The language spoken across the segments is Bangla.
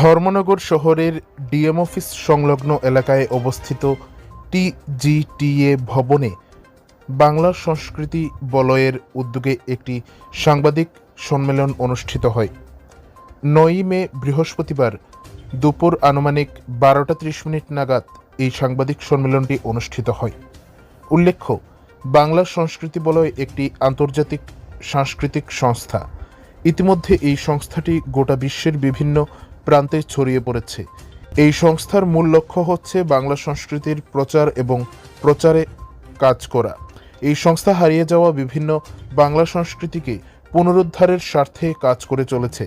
ধর্মনগর শহরের ডিএম অফিস সংলগ্ন এলাকায় অবস্থিত টিজিটিএ ভবনে বাংলা সংস্কৃতি বলয়ের উদ্যোগে একটি সাংবাদিক সম্মেলন অনুষ্ঠিত হয়। নয়ই মে বৃহস্পতিবার দুপুর আনুমানিক বারোটা ত্রিশ মিনিট নাগাদ এই সাংবাদিক সম্মেলনটি অনুষ্ঠিত হয়। উল্লেখ্য, বাংলা সংস্কৃতি বলয় একটি আন্তর্জাতিক সাংস্কৃতিক সংস্থা। ইতিমধ্যে এই সংস্থাটি গোটা বিশ্বের বিভিন্ন প্রান্তে ছড়িয়ে পড়েছে। এই সংস্থার মূল লক্ষ্য হচ্ছে বাংলা সংস্কৃতির প্রচার এবং প্রচারে কাজ করা। এই সংস্থা হারিয়ে যাওয়া বিভিন্ন বাংলা সংস্কৃতিকে পুনরুদ্ধারের স্বার্থে কাজ করে চলেছে।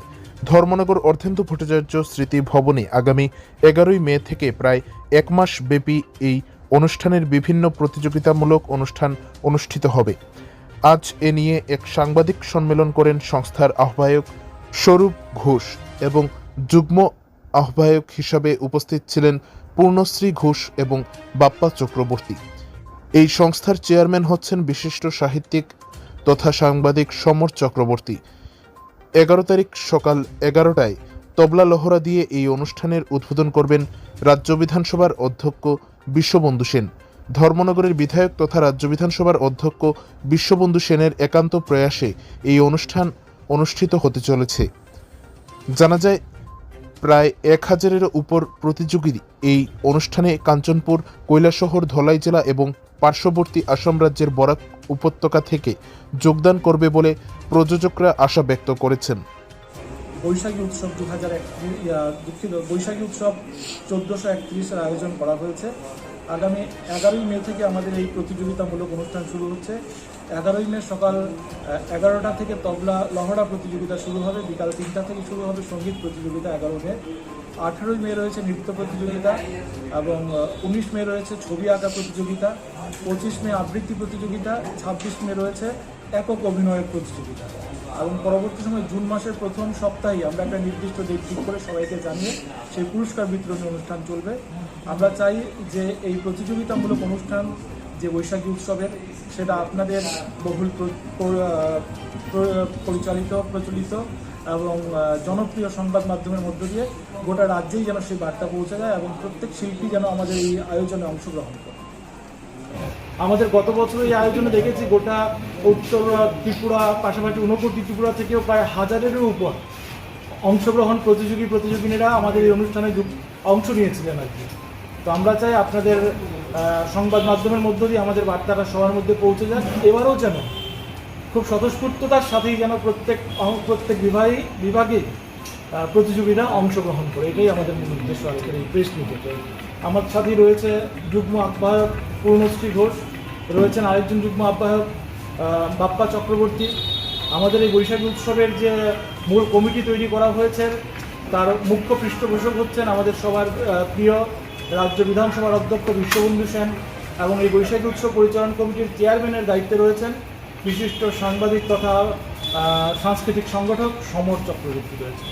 ধর্মনগর অর্ধেন্দু ভট্টাচার্য স্মৃতি ভবনে আগামী এগারোই মে থেকে প্রায় এক মাস ব্যাপী এই অনুষ্ঠানের বিভিন্ন প্রতিযোগিতামূলক অনুষ্ঠান অনুষ্ঠিত হবে। আজ এ নিয়ে এক সাংবাদিক সম্মেলন করেন সংস্থার আহ্বায়ক স্বরূপ ঘোষ এবং যুগ্ম আহ্বায়ক হিসাবে উপস্থিত ছিলেন পূর্ণশ্রী ঘোষ এবং বাপ্পা চক্রবর্তী। এই সংস্থার চেয়ারম্যান হচ্ছেন বিশিষ্ট সাহিত্যিক তথা সাংবাদিক সমর চক্রবর্তী। এগারো তারিখ সকাল এগারোটায় তবলা লহরা দিয়ে এই অনুষ্ঠানের উদ্বোধন করবেন রাজ্য বিধানসভার অধ্যক্ষ বিশ্ববন্ধু সেন। ধর্মনগরের বিধায়ক তথা রাজ্য বিধানসভার অধ্যক্ষ বিশ্ববন্ধু সেনের একান্ত প্রয়াসে এই অনুষ্ঠান অনুষ্ঠিত হতে চলেছে। জানা যায় প্রায় এক হাজারের উপর প্রতিযোগী এই অনুষ্ঠানে কাঞ্চনপুর, কৈলাসহর, ধলাই জেলা এবং পার্শ্ববর্তী আসাম রাজ্যের বরাক উপত্যকা থেকে যোগদান করবে বলে প্রযোজকরা আশা ব্যক্ত করেছেন। বৈশাখী উৎসব দু হাজার দুঃখিত, বৈশাখী উৎসব চোদ্দোশো একত্রিশের আয়োজন করা হয়েছে। আগামী এগারোই মে থেকে আমাদের এই প্রতিযোগিতামূলক অনুষ্ঠান শুরু হচ্ছে। এগারোই মে সকাল এগারোটা থেকে তবলা লহড়া প্রতিযোগিতা শুরু হবে, বিকাল তিনটা থেকে শুরু হবে সংগীত প্রতিযোগিতা এগারো মে। আঠেরোই মে রয়েছে নৃত্য প্রতিযোগিতা এবং উনিশ মে রয়েছে ছবি আঁকা প্রতিযোগিতা, পঁচিশ মে আবৃত্তি প্রতিযোগিতা, ছাব্বিশ মে রয়েছে একক অভিনয়ের প্রতিযোগিতা। এবং পরবর্তী সময় জুন মাসের প্রথম সপ্তাহে আমরা একটা নির্দিষ্ট ডেট ঠিক করে সবাইকে জানিয়ে সেই পুরস্কার বিতরণী অনুষ্ঠান চলবে। আমরা চাই যে এই প্রতিযোগিতামূলক অনুষ্ঠান যে বৈশাখী উৎসবের, সেটা আপনাদের বহুল পরিচালিত, প্রচলিত এবং জনপ্রিয় সংবাদ মাধ্যমের মধ্য দিয়ে গোটা রাজ্যেই যেন সেই বার্তা পৌঁছে যায় এবং প্রত্যেক শিল্পী যেন আমাদের এই আয়োজনে অংশগ্রহণ করে। আমাদের গত বছর এই আয়োজনে দেখেছি গোটা উত্তর ত্রিপুরা পাশাপাশি ঊনকোটি ত্রিপুরা থেকেও প্রায় হাজারেরও উপর অংশগ্রহণ প্রতিযোগী প্রতিযোগিনীরা আমাদের এই অনুষ্ঠানে অংশ নিয়েছিলেন আর কি। তো আমরা চাই আপনাদের সংবাদ মাধ্যমের মধ্য দিয়ে আমাদের বার্তাটা সবার মধ্যে পৌঁছে যাক। এবারও যেন খুব স্বতঃস্ফূর্ততার সাথেই যেন প্রত্যেক প্রত্যেক বিভাগে আহ, প্রতিযোগীরা অংশগ্রহণ করে। এটাই আমাদের মূল উদ্দেশ্য আজকের এই প্রেস মিটে আমার সাথেই রয়েছে যুগ্ম আহ্বায়ক পূর্ণশ্রী ঘোষ রয়েছেন আরেকজন যুগ্ম আহ্বায়ক আহ, বাপ্পা চক্রবর্তী, আমাদের এই বৈশাখী উৎসবের যে মূল কমিটি তৈরি করা হয়েছে, তার মুখ্য পৃষ্ঠপোষক হচ্ছেন আমাদের সবার প্রিয় রাজ্য বিধানসভার অধ্যক্ষ বিশ্ববন্ধু সেন এবং এই বৈশাখী উৎসব পরিচালন কমিটির চেয়ারম্যানের দায়িত্বে রয়েছেন বিশিষ্ট সাংবাদিক তথা সাংস্কৃতিক সংগঠক সমর চক্রবর্তী রয়েছে